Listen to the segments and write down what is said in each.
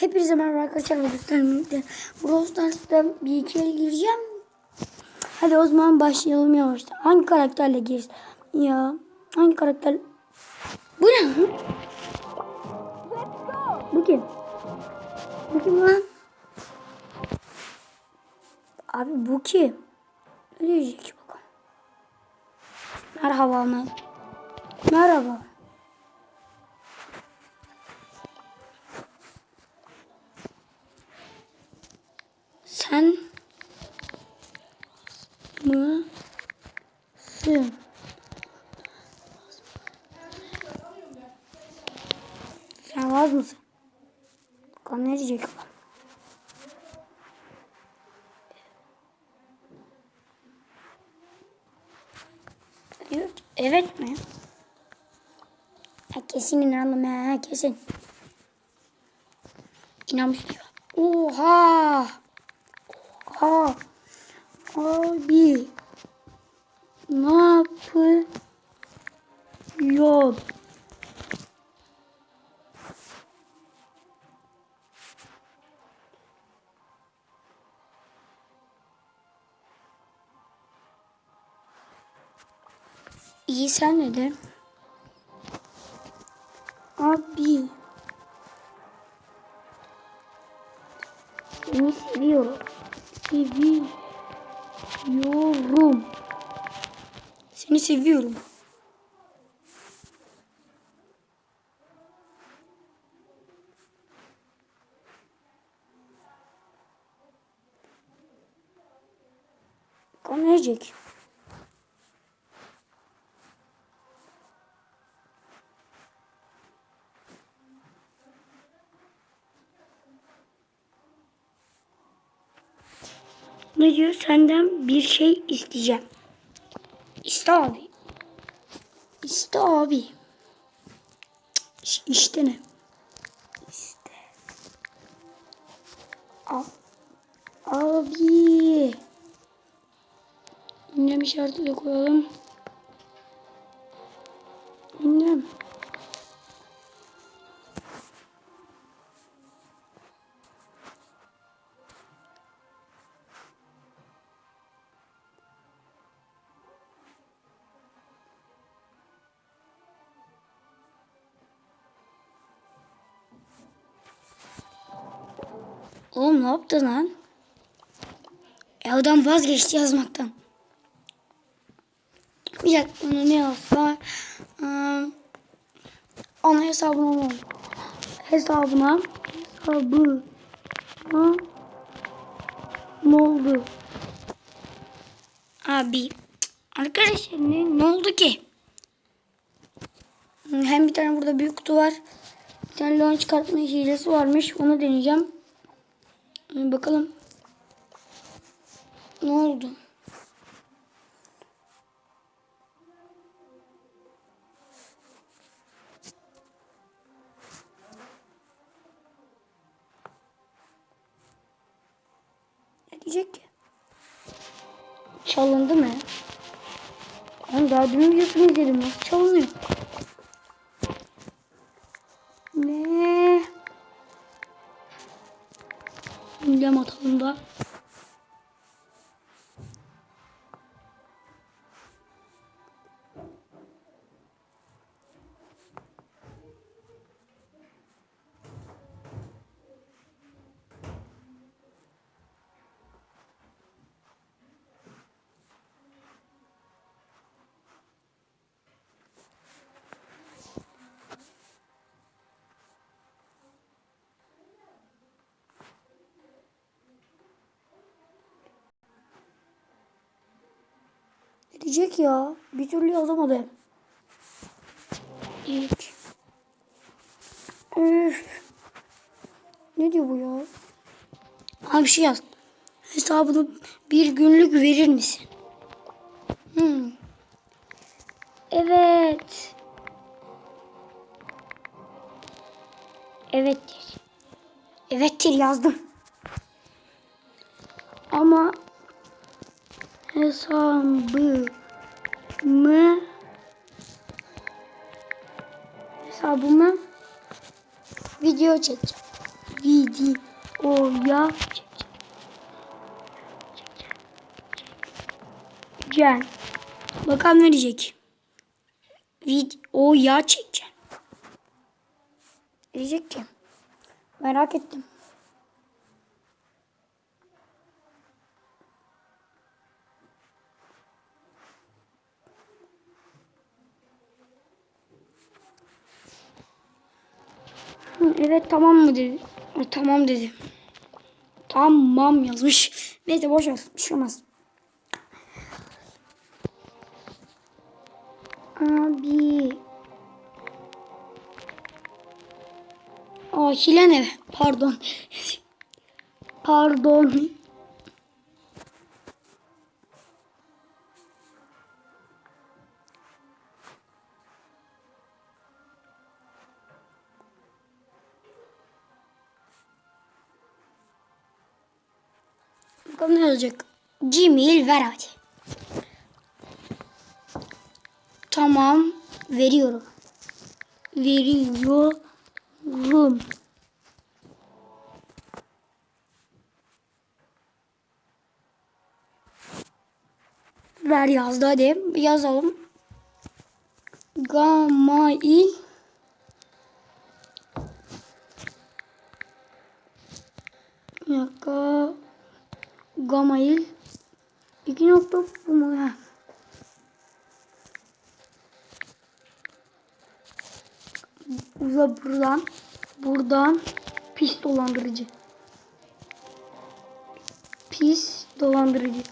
Hepinize merhaba arkadaşlar. Birlikte Brawl Stars'ta bir iki gireceğim. Hadi o zaman başlayalım yavaştan. Hangi karakterle giriş? Ya hangi karakter? Bu ne? Bu kim? Bu kim lan? Abi bu kim? Ne diyecek bakalım. Merhaba Ahmet. Merhaba. Sen mısın? Sen vaz mısın? Bakalım ne diyecek evet mi? Ha, kesin inandım ha, kesin. İnanmış gibi. Oha! Oha! Abi! Ne yapıyor? İyi sen ne de? Abi. Seni seviyorum. Seviyorum. Seni seviyorum. Bakalım ne diyor? Senden bir şey isteyeceğim. İste abi. İste abi. İşte ne? İste. Al. Abi. Ünlem işareti de koyalım. Oğlum ne yaptın lan? E adam vazgeçti yazmaktan. Dakika onu ne yazsa? Ee, ana hesabına? Hesabına hesabı ne oldu? Abi arkadaşlar ne, ne oldu ki? Hem bir tane burada büyük kutu var. Bir tane leon çıkartma hilesi varmış. Onu deneyeceğim. Bakalım. Ne oldu? Ne diyecek ki? Çalındı mı? Ben daha dün videosunu izledim. Nasıl çalınıyor? Ünlem atalım da. Ne diyecek ya? Bir türlü yazamadı. İlk. Üf. Ne diyor bu ya? Ha bir şey yaz. Hesabını bir günlük verir misin? Hmm. Evet. Evettir. Evettir yazdım. Ama hesabımı hesabımı video çekeceğim. videoya çekeceğim. Bakalım ne diyecek. Videoya çekeceğim. Diyecek ki. Merak ettim. Evet tamam mı dedi. E, Tamam dedi. Tamam yazmış. Neyse boş ver. Bir şey olmaz. Abi. Aa hile ne? Pardon. Pardon. Bakalım ne olacak? Gmail ver hadi. Tamam. Veriyorum. Veriyorum. Ver yazdı hadi. Yazalım. Gamail dakika. Gamail iki nokta bu mu? Uza buradan. Buradan pis dolandırıcı. Pis dolandırıcı.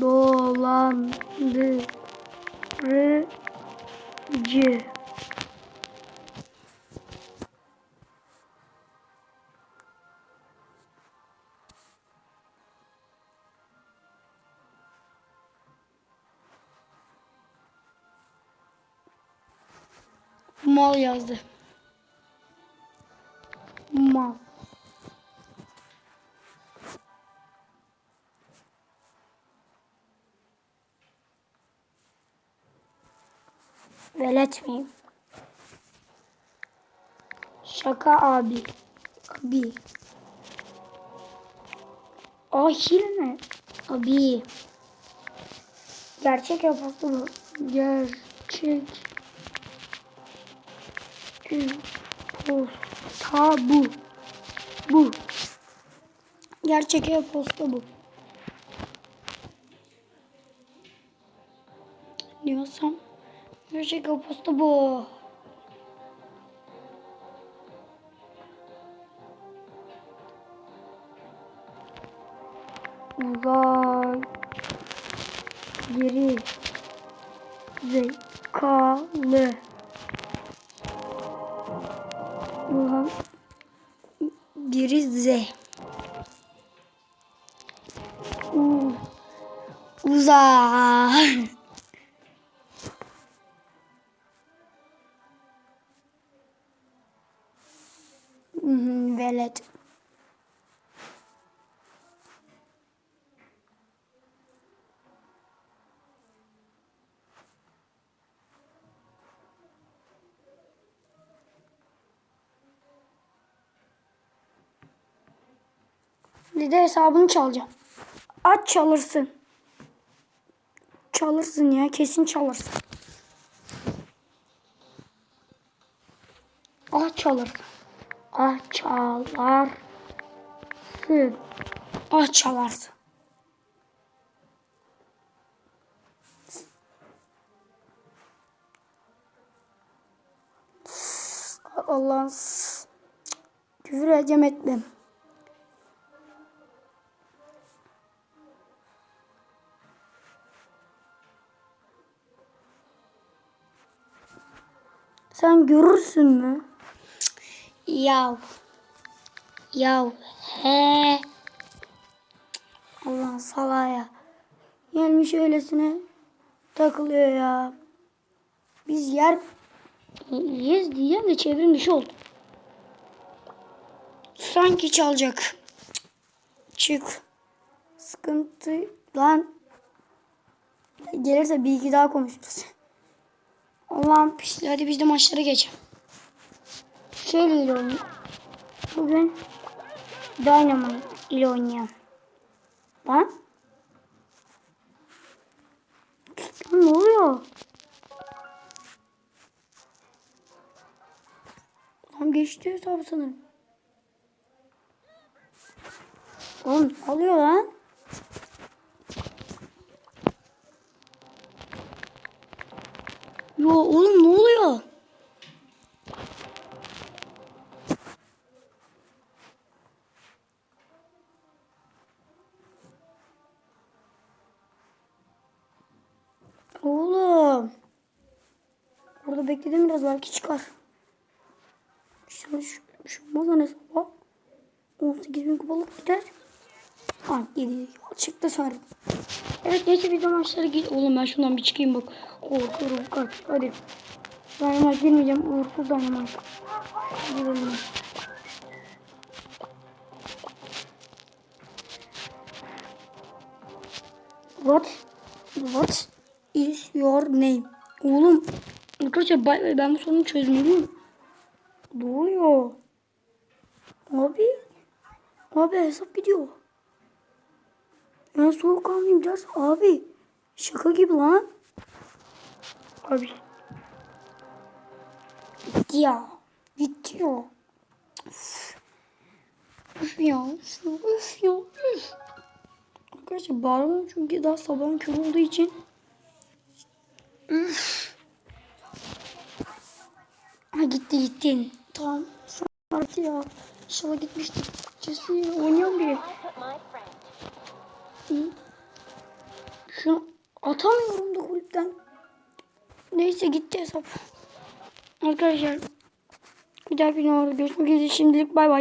Dolandırıcı. Mal yazdı. Mal. Velet miyim? Şaka abi. Abi. Aa hile ne? Abi. Gerçek yapası bu. Gerçek. Posta bu. Bu. Gerçek e-posta bu. Diyorsam gerçek e-posta bu. Biri Z. U uza. Bir de hesabını çalacağım. Aç çalırsın. Çalırsın ya kesin çalırsın. Ah çalırsın. Ah çalarsın. Ah çalarsın. Allah'ın küfür edeceğim. Sen görürsün mü? Yav. Yav. He. Allah salağa ya. Gelmiş öylesine takılıyor ya. Biz yer yiyiz diyeceğim de çevrim dışı oldu. Sanki çalacak. Çık. Sıkıntı lan. Gelirse bir iki daha konuşuruz. Allah'ım pisli. Hadi biz de maçlara geçelim. Şöyle ilerleyelim. Bugün Dynamite ile oynayan. Lan. Ne oluyor? Lan geçti hesabı sanırım. Oğlum ne lan? Burada bekledim biraz belki çıkar. Şöyle şu, şu olmaz hesaba. 18 bin kupalık gider. Ha geliyor. Çıktı sanırım. Evet neyse video maçları git. Oğlum ben şundan bir çıkayım bak. Korkuyorum kaç. Hadi. Dynamite girmeyeceğim. Uğursuz Dynamite. Gidelim. What? What is your name? Oğlum. Arkadaşlar bay- ben bu sorunu çözmeliyim. Ne oluyor? Abi. Abi hesap gidiyor. Ben soğuk kalmayayım ders. Abi. Şaka gibi lan. Abi. Gitti ya. Gitti ya. Üf. Üf ya. Üf ya. Üf. Arkadaşlar bağırmıyorum çünkü daha sabahın kör olduğu için. Üf. Ha gitti gitti. Tamam. Sardı ya. İnşallah gitmiştir. Cesi oynuyorum biri. Hı. Şu atamıyorum da kulüpten. Neyse gitti hesap. Arkadaşlar bir dahaki videoda görüşmek üzere. Şimdilik bay bay.